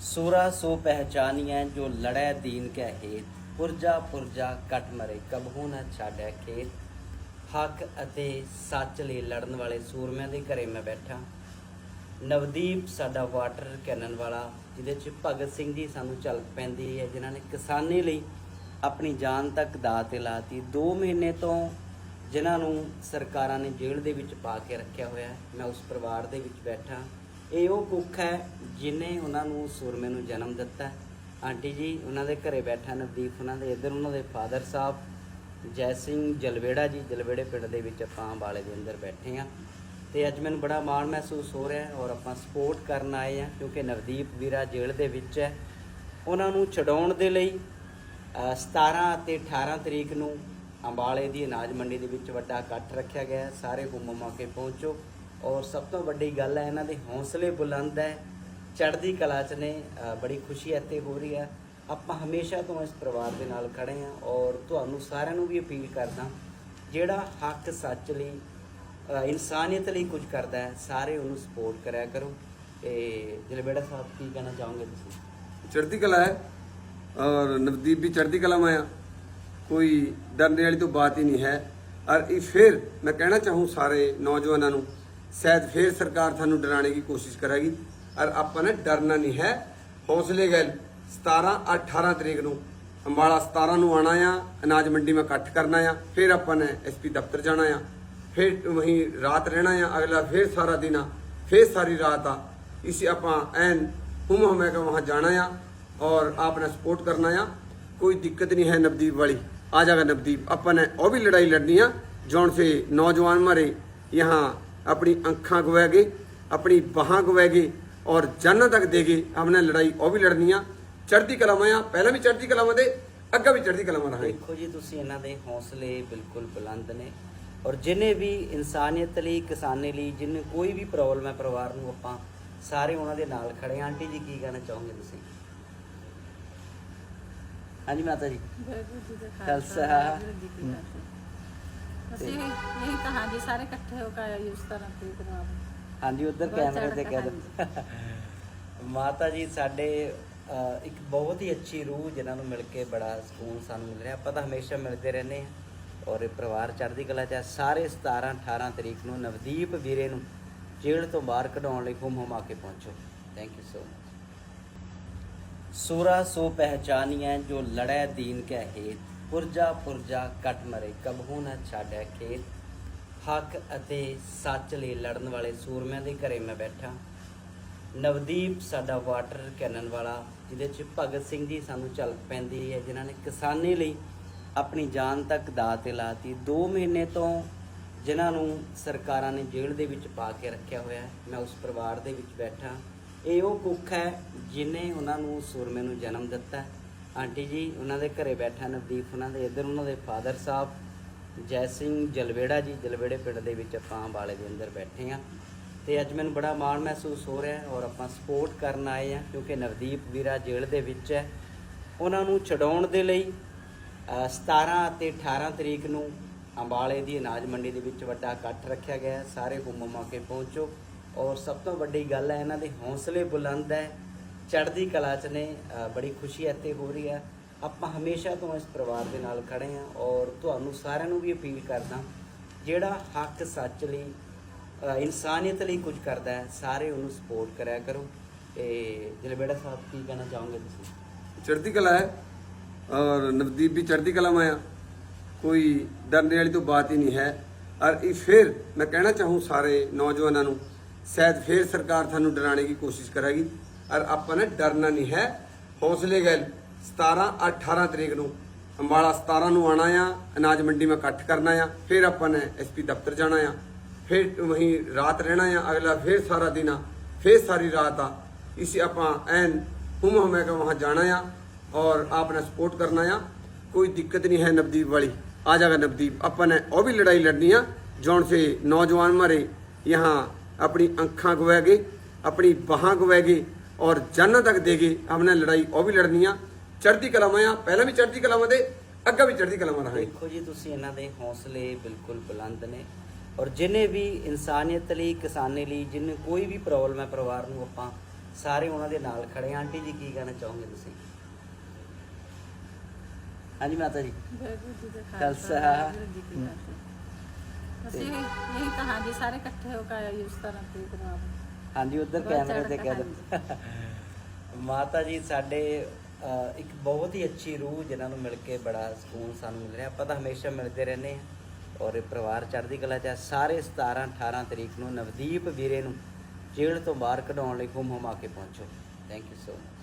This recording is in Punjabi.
ਸੂਰਾ ਸੋ ਪਹਿਚਾਨੀਐ ਜੋ ਲੜੈ ਦੀਨ ਕੈ ਹੇਤ, ਪੁਰਜਾ ਪੁਰਜਾ ਕਟ ਮਰੇ ਕਬਹੂ ਨਾ ਛਾੜੈ ਖੇਤ। ਹੱਕ ਅਤੇ ਸੱਚ ਲਈ ਲੜਨ ਵਾਲੇ ਸੂਰਮਿਆਂ ਦੇ ਘਰੇ ਮੈਂ ਬੈਠਾ। ਨਵਦੀਪ ਸਾਡਾ ਵਾਟਰ ਕੈਨਨ ਵਾਲਾ, ਜਿਹਦੇ ਚ ਭਗਤ ਸਿੰਘ ਜੀ ਸਾਨੂੰ ਝਲਕ ਪੈਂਦੀ ਹੈ, ਜਿਨ੍ਹਾਂ ਨੇ ਕਿਸਾਨੀ ਲਈ ਆਪਣੀ ਜਾਨ ਤੱਕ ਦਾਅ ਤੇ ਲਾਤੀ। 2 ਮਹੀਨੇ ਤੋਂ ਜਿਨ੍ਹਾਂ ਨੂੰ ਸਰਕਾਰਾਂ ਨੇ ਜੇਲ੍ਹ ਦੇ ਵਿੱਚ ਪਾ ਕੇ ਰੱਖਿਆ ਹੋਇਆ, ਮੈਂ ਉਸ ਪਰਿਵਾਰ ਦੇ ਵਿੱਚ ਬੈਠਾ। ਇਹ ਉਹ ਕੁੱਖ ਹੈ ਜਿਨੇ ਉਹਨਾਂ ਨੂੰ ਸੂਰਮੇ ਨੂੰ ਜਨਮ ਦਿੱਤਾ ਆਂਟੀ ਜੀ ਉਹਨਾਂ ਦੇ ਘਰੇ ਬੈਠਾ ਨਵਦੀਪ ਉਹਨਾਂ ਦੇ ਇੱਧਰ ਉਹਨਾਂ ਦੇ ਫਾਦਰ ਸਾਹਿਬ ਜੈ ਸਿੰਘ ਜਲਵੇੜਾ ਜੀ ਜਲਵੇੜੇ ਪਿੰਡ ਦੇ ਵਿੱਚ ਆਪਾਂ ਅੰਬਾਲੇ ਦੇ ਅੰਦਰ ਬੈਠੇ ਆ ਤੇ ਅੱਜ ਮੈਨੂੰ ਬੜਾ ਮਾਣ ਮਹਿਸੂਸ ਹੋ ਰਿਹਾ ਔਰ ਆਪਾਂ ਸਪੋਰਟ ਕਰਨ ਆਏ ਆ ਕਿਉਂਕਿ ਨਵਦੀਪ ਵੀਰਾ ਜੇਲ੍ਹ ਦੇ ਵਿੱਚ ਹੈ। ਉਹਨਾਂ ਨੂੰ ਛਡਾਉਣ ਦੇ ਲਈ ਅ, 17 ਅਤੇ 18 ਤਰੀਕ ਨੂੰ ਅੰਬਾਲੇ ਦੀ ਅਨਾਜ ਮੰਡੀ ਦੇ ਵਿੱਚ ਵੱਡਾ ਇਕੱਠ ਰੱਖਿਆ ਗਿਆ ਸਾਰੇ ਹੁਮਮਾ ਕੇ ਪਹੁੰਚੋ। ਔਰ ਸਭ ਤੋਂ ਵੱਡੀ ਗੱਲ ਹੈ, ਇਹਨਾਂ ਦੇ ਹੌਸਲੇ ਬੁਲੰਦ ਹੈ। ਚੜ੍ਹਦੀ ਕਲਾ 'ਚ ਨੇ ਬੜੀ ਖੁਸ਼ੀ ਇੱਥੇ ਹੋ ਰਹੀ ਹੈ। ਆਪਾਂ ਹਮੇਸ਼ਾ ਤੋਂ ਇਸ ਪਰਿਵਾਰ ਦੇ ਨਾਲ ਖੜੇ ਹਾਂ ਔਰ ਤੁਹਾਨੂੰ ਸਾਰਿਆਂ ਨੂੰ ਵੀ ਅਪੀਲ ਕਰਦਾ ਜਿਹੜਾ ਹੱਕ ਸੱਚ ਲਈ ਇਨਸਾਨੀਅਤ ਲਈ ਕੁਝ ਕਰਦਾ ਹੈ, ਸਾਰੇ ਉਹਨੂੰ ਸਪੋਰਟ ਕਰਿਆ ਕਰੋ। ਤੇ ਜਲਬੇੜਾ ਸਾਹਿਬ, ਕੀ ਕਹਿਣਾ ਚਾਹੋਗੇ ਤੁਸੀਂ? ਚੜ੍ਹਦੀ ਕਲਾ ਹੈ ਔਰ ਨਵਦੀਪ ਵੀ ਚੜ੍ਹਦੀ ਕਲਾ में ਕੋਈ ਡਰਨੇ ਵਾਲੀ ਤੋਂ ਬਾਤ ਹੀ ਨਹੀਂ ਹੈ। ਔਰ ਇਹ ਫਿਰ ਮੈਂ ਕਹਿਣਾ ਚਾਹੂੰ ਸਾਰੇ ਨੌਜਵਾਨਾਂ ਨੂੰ ਸ਼ਾਇਦ ਫੇਰ ਸਰਕਾਰ ਤੁਹਾਨੂੰ ਡਰਾਣੇ ਦੀ ਕੋਸ਼ਿਸ਼ ਕਰੇਗੀ। ਔਰ ਆਪਾਂ ਨੇ ਡਰਨਾ ਨਹੀਂ ਹੈ। ਹੌਸਲੇ ਗੱਲ 17 18 ਤਰੀਕ ਨੂੰ ਅੰਬਾਲਾ 17 ਨੂੰ ਆਣਾ ਆ, ਅਨਾਜ ਮੰਡੀ ਮੈਂ ਇਕੱਠ ਕਰਨਾ ਆ, ਫਿਰ ਆਪਾਂ ਨੇ ਐਸਪੀ ਦਫ਼ਤਰ ਜਾਣਾ ਆ। ਫਿਰ ਵਹੀਂ ਰਾਤ ਰਹਿਣਾ ਆ, ਅਗਲਾ ਫਿਰ ਸਾਰਾ ਦਿਨ ਆ, ਫਿਰ ਸਾਰੀ ਰਾਤ ਆ। ਇਸੇ ਆਪਾਂ ਐਨ ਹੁਮ ਹਮੇ ਕਾ ਵਹਾਂ ਜਾਣਾ ਆ ਔਰ ਆਪ ਨੇ ਸਪੋਰਟ ਕਰਨਾ ਆ। ਕੋਈ ਦਿੱਕਤ ਨਹੀਂ ਹੈ ਨਵਦੀਪ ਵਾਲੀ। ਆ ਜਾਗਾ ਨਵਦੀਪ। ਆਪਾਂ ਨੇ ਉਹ ਵੀ ਲੜਾਈ ਲੜਨੀ ਆ। ਜੌਨ ਸੇ ਨੌਜਵਾਨ ਮਾਰੇ, ਯਹਾਂ ਆਪਣੀ ਅੱਖਾਂ ਗਵਾ ਗਏ ਆਪਣੀ ਬਾਹਾਂ ਗਵਾ ਗਏ ਔਰ ਜਾਨਾਂ ਤੱਕ ਦੇ ਗਏ। ਆਪਣਾ ਲੜਾਈ ਉਹ ਵੀ ਲੜਨੀਆਂ ਚੜ੍ਹਦੀ ਕਲਾਵਾਂ ਆ ਪਹਿਲਾਂ ਵੀ ਚੜ੍ਹਦੀ ਕਲਾਵਾਂ ਦੇ ਅੱਗਾ ਵੀ ਚੜ੍ਹਦੀ ਕਲਾਵਾਂ ਰਹਾਂਗੇ। ਦੇਖੋ ਜੀ ਤੁਸੀਂ ਇਹਨਾਂ ਦੇ ਹੌਸਲੇ ਬਿਲਕੁਲ ਬੁਲੰਦ ਨੇ। ਔਰ ਜਿਨੇ ਵੀ ਇਨਸਾਨੀਅਤ ਲਈ ਕਿਸਾਨੇ ਲਈ ਜਿੰਨੇ ਕੋਈ ਵੀ ਪ੍ਰੋਬਲਮ ਹੈ ਪਰਿਵਾਰ ਨੂੰ ਆਪਾਂ ਸਾਰੇ ਉਹਨਾਂ ਦੇ ਨਾਲ ਖੜੇ ਆਂਟੀ ਜੀ ਕੀ ਕਹਿਣਾ ਚਾਹੋਗੇ ਤੁਸੀਂ? ਹਾਂਜੀ ਮਾਤਾ ਜੀ। ਖਾਲਸਾ। ਅਸੀਂ ਇਹ ਸਾਰੇ ਇਕੱਠੇ ਹੋ ਕੇ ਹਾਂਜੀ ਉਧਰ ਕੈਮਰੇ ਤੇ ਚੜ੍ਹਦਾ, ਕਹਿ ਦਿਓ ਮਾਤਾ ਜੀ ਸਾਡੇ ਅਹ, ਇੱਕ ਬਹੁਤ ਹੀ ਅੱਛੀ ਰੂਹ ਜਿਨ੍ਹਾਂ ਨੂੰ ਮਿਲ ਕੇ ਬੜਾ ਸਕੂਨ ਸਾਨੂੰ ਮਿਲ ਰਿਹਾ। ਆਪਾਂ ਤਾਂ ਹਮੇਸ਼ਾ ਮਿਲਦੇ ਰਹਿੰਦੇ ਹਾਂ ਔਰ ਇਹ ਪਰਿਵਾਰ ਚੜ੍ਹਦੀ ਕਲਾ ਚ ਹੈ। ਸਾਰੇ 17 18 ਤਰੀਕ ਨੂੰ ਨਵਦੀਪ ਵੀਰੇ ਨੂੰ ਜੇਲ੍ਹ ਤੋਂ ਬਾਹਰ ਕਢਾਉਣ ਲਈ ਹੁਮ ਹੁਮਾ ਕੇ ਪਹੁੰਚੋ। ਥੈਂਕ ਯੂ ਸੋ ਮਚ ਸੂਰਾ ਸੋ ਪਹਿਚਾਨੀਐ ਜੋ ਲੜੈ ਦੀਨ ਕੈ ਹੇਤ। ਪੁਰਜਾ ਪੁਰਜਾ ਕੱਟ ਮਰੇ, ਕਬਹੂ ਨਾ ਛਾੜੈ ਖੇਤ। ਹੱਕ ਅਤੇ ਸੱਚ ਲਈ ਲੜਨ ਵਾਲੇ ਸੂਰਮਿਆਂ ਦੇ ਘਰੇ ਮੈਂ ਬੈਠਾ। ਨਵਦੀਪ ਸਾਡਾ ਵਾਟਰ ਕੈਨਨ ਵਾਲਾ, ਜਿਹਦੇ ਚ ਭਗਤ ਸਿੰਘ ਜੀ ਸਾਨੂੰ ਝਲਕ ਪੈਂਦੀ ਹੈ, ਜਿਨ੍ਹਾਂ ਨੇ ਕਿਸਾਨੀ ਲਈ ਆਪਣੀ ਜਾਨ ਤੱਕ ਦਾਅ ਤੇ ਲਾਤੀ। 2 ਮਹੀਨੇ ਤੋਂ ਜਿਨ੍ਹਾਂ ਨੂੰ ਸਰਕਾਰਾਂ ਨੇ ਜੇਲ੍ਹ ਦੇ ਵਿੱਚ ਪਾ ਕੇ ਰੱਖਿਆ ਹੋਇਆ ਹੈ, ਮੈਂ ਉਸ ਪਰਿਵਾਰ ਦੇ ਵਿੱਚ ਬੈਠਾ। ਇਹ ਉਹ ਕੁੱਖ ਹੈ, ਜਿਨੇ ਉਹਨਾਂ ਨੂੰ ਸੂਰਮੇ ਨੂੰ ਜਨਮ ਦਿੱਤਾ ਆਂਟੀ ਜੀ ਉਹਨਾਂ ਦੇ ਘਰੇ ਬੈਠਾ ਨਵਦੀਪ ਉਹਨਾਂ ਦੇ ਇੱਧਰ ਉਹਨਾਂ ਦੇ ਫਾਦਰ ਸਾਹਿਬ ਜੈ ਸਿੰਘ ਜਲਵੇੜਾ ਜੀ ਜਲਵੇੜੇ ਪਿੰਡ ਦੇ ਵਿੱਚ ਆਪਾਂ ਅੰਬਾਲੇ ਦੇ ਅੰਦਰ ਬੈਠੇ ਆ ਤੇ ਅੱਜ ਮੈਨੂੰ ਬੜਾ ਮਾਣ ਮਹਿਸੂਸ ਹੋ ਰਿਹਾ ਔਰ ਆਪਾਂ ਸਪੋਰਟ ਕਰਨ ਆਏ ਆ ਕਿਉਂਕਿ ਨਵਦੀਪ ਵੀਰਾ ਜੇਲ੍ਹ ਦੇ ਵਿੱਚ ਹੈ। ਉਹਨਾਂ ਨੂੰ ਛਡਾਉਣ ਦੇ ਲਈ ਅ, 17 ਅਤੇ 18 ਤਰੀਕ ਨੂੰ ਅੰਬਾਲੇ ਦੀ ਅਨਾਜ ਮੰਡੀ ਦੇ ਵਿੱਚ ਵੱਡਾ ਇਕੱਠ ਰੱਖਿਆ ਗਿਆ ਹੈ। ਸਾਰੇ ਹੁਮਮਾ ਕੇ ਪਹੁੰਚੋ। ਔਰ ਸਭ ਤੋਂ ਵੱਡੀ ਗੱਲ ਹੈ ਇਹਨਾਂ ਦੇ ਹੌਸਲੇ ਬੁਲੰਦ ਹੈ। ਚੜ੍ਹਦੀ ਕਲਾ 'ਚ ਨੇ ਬੜੀ ਖੁਸ਼ੀ ਇੱਥੇ ਹੋ ਰਹੀ ਹੈ। ਆਪਾਂ ਹਮੇਸ਼ਾ ਤੋਂ ਇਸ ਪਰਿਵਾਰ ਦੇ ਨਾਲ ਖੜੇ ਹਾਂ ਔਰ ਤੁਹਾਨੂੰ ਸਾਰਿਆਂ ਨੂੰ ਵੀ ਅਪੀਲ ਕਰਦਾ ਜਿਹੜਾ ਹੱਕ ਸੱਚ ਲਈ ਇਨਸਾਨੀਅਤ ਲਈ ਕੁਝ ਕਰਦਾ ਹੈ, ਸਾਰੇ ਉਹਨੂੰ ਸਪੋਰਟ ਕਰਿਆ ਕਰੋ। ਤੇ ਜਲਬੇੜਾ ਸਾਹਿਬ, ਕੀ ਕਹਿਣਾ ਚਾਹੋਗੇ ਤੁਸੀਂ? ਚੜ੍ਹਦੀ ਕਲਾ ਹੈ ਔਰ ਨਵਦੀਪ ਵੀ ਚੜ੍ਹਦੀ ਕਲਾ में ਕੋਈ ਡਰਨੇ ਵਾਲੀ ਤੋਂ ਬਾਤ ਹੀ ਨਹੀਂ ਹੈ। ਔਰ ਇਹ ਫਿਰ ਮੈਂ ਕਹਿਣਾ ਚਾਹੂੰ ਸਾਰੇ ਨੌਜਵਾਨਾਂ ਨੂੰ, ਸ਼ਾਇਦ ਫਿਰ ਸਰਕਾਰ ਤੁਹਾਨੂੰ ਡਰਾਣੇ ਦੀ ਕੋਸ਼ਿਸ਼ ਕਰੇਗੀ ਔਰ ਆਪਾਂ ਨੇ ਡਰਨਾ ਨਹੀਂ ਹੈ ਹੌਸਲੇ ਗੱਲ 17 18 ਤਰੀਕ ਨੂੰ ਅੰਬਾਲਾ 17 ਨੂੰ ਆਣਾ ਆ ਅਨਾਜ ਮੰਡੀ ਮੈਂ ਇਕੱਠ ਕਰਨਾ ਆ ਫਿਰ ਆਪਾਂ ਨੇ ਐਸਪੀ ਦਫ਼ਤਰ ਜਾਣਾ ਆ ਫਿਰ ਵਹੀਂ ਰਾਤ ਰਹਿਣਾ ਆ ਅਗਲਾ ਫਿਰ ਸਾਰਾ ਦਿਨ ਫਿਰ ਸਾਰੀ ਰਾਤ ਆ इसी आप एन हुम हमें का वहाँ जाना है और आपने सपोर्ट करना है कोई दिक्कत नहीं है नवदीप वाली आ जाएगा नवदीप अपन ने और भी लड़ाई लड़नी है जौन से नौजवान मारे यहाँ अपनी अंखा गवाए गए अपनी बाह गवाए गए ਔਰ ਜਾਨਾਂ ਤੱਕ ਦੇ ਕੇ ਲੜਾਈ ਉਹ ਵੀ ਲੜਨੀ ਆ। ਚੜ੍ਹਦੀ ਕਲਾਵਾਂ ਆ। ਪਹਿਲਾਂ ਵੀ ਚੜ੍ਹਦੀ ਕਲਾਵਾਂ ਦੇ ਅੱਗਾ ਵੀ ਚੜ੍ਹਦੀ ਕਲਾਵਾਂ ਰਹਾਂਗੇ। ਦੇਖੋ ਜੀ ਤੁਸੀਂ ਇਹਨਾਂ ਦੇ ਹੌਸਲੇ ਬਿਲਕੁਲ ਬੁਲੰਦ ਨੇ। ਔਰ ਜਿਨੇ ਵੀ ਇਨਸਾਨੀਅਤ ਲਈ ਕਿਸਾਨੀ ਲਈ ਜਿੰਨੇ ਕੋਈ ਵੀ ਪ੍ਰੋਬਲਮ ਹੈ ਪਰਿਵਾਰ ਨੂੰ ਆਪਾਂ ਸਾਰੇ ਉਹਨਾਂ ਦੇ ਨਾਲ ਖੜੇ ਆਂ ਆਂਟੀ ਜੀ ਕੀ ਕਹਿਣਾ ਚਾਹੋਗੇ ਤੁਸੀਂ? ਹਾਂਜੀ ਮਾਤਾ ਜੀ। ਖਾਲਸਾ ਅਸੀਂ ਇਹ ਕਹਾਂਗੇ ਸਾਰੇ ਇਕੱਠੇ ਹੋ ਕੇ ਇਸ ਤਰ੍ਹਾਂ ਤੇ ਪ੍ਰਭਾਵ ਹਾਂਜੀ ਉਧਰ ਕੈਮਰੇ ਤੇ ਕਹਿ ਦਿਓ। ਮਾਤਾ ਜੀ ਸਾਡੇ ਇੱਕ ਬਹੁਤ ਹੀ ਅੱਛੀ ਰੂਹ ਜਿਨ੍ਹਾਂ ਨੂੰ ਮਿਲ ਕੇ ਬੜਾ ਸਕੂਨ ਸਾਨੂੰ ਮਿਲ ਰਿਹਾ। ਆਪਾਂ ਤਾਂ ਹਮੇਸ਼ਾ ਮਿਲਦੇ ਰਹਿੰਦੇ ਹਾਂ ਔਰ ਇਹ ਪਰਿਵਾਰ ਚੜ੍ਹਦੀ ਕਲਾ ਚ। ਸਾਰੇ 17 18 ਤਰੀਕ ਨੂੰ ਨਵਦੀਪ ਵੀਰੇ ਨੂੰ ਜੇਲ੍ਹ ਤੋਂ ਬਾਹਰ ਕਢਾਉਣ ਲਈ ਹੁਮ ਹੁਮਾ ਕੇ ਪਹੁੰਚੋ। Thank you so much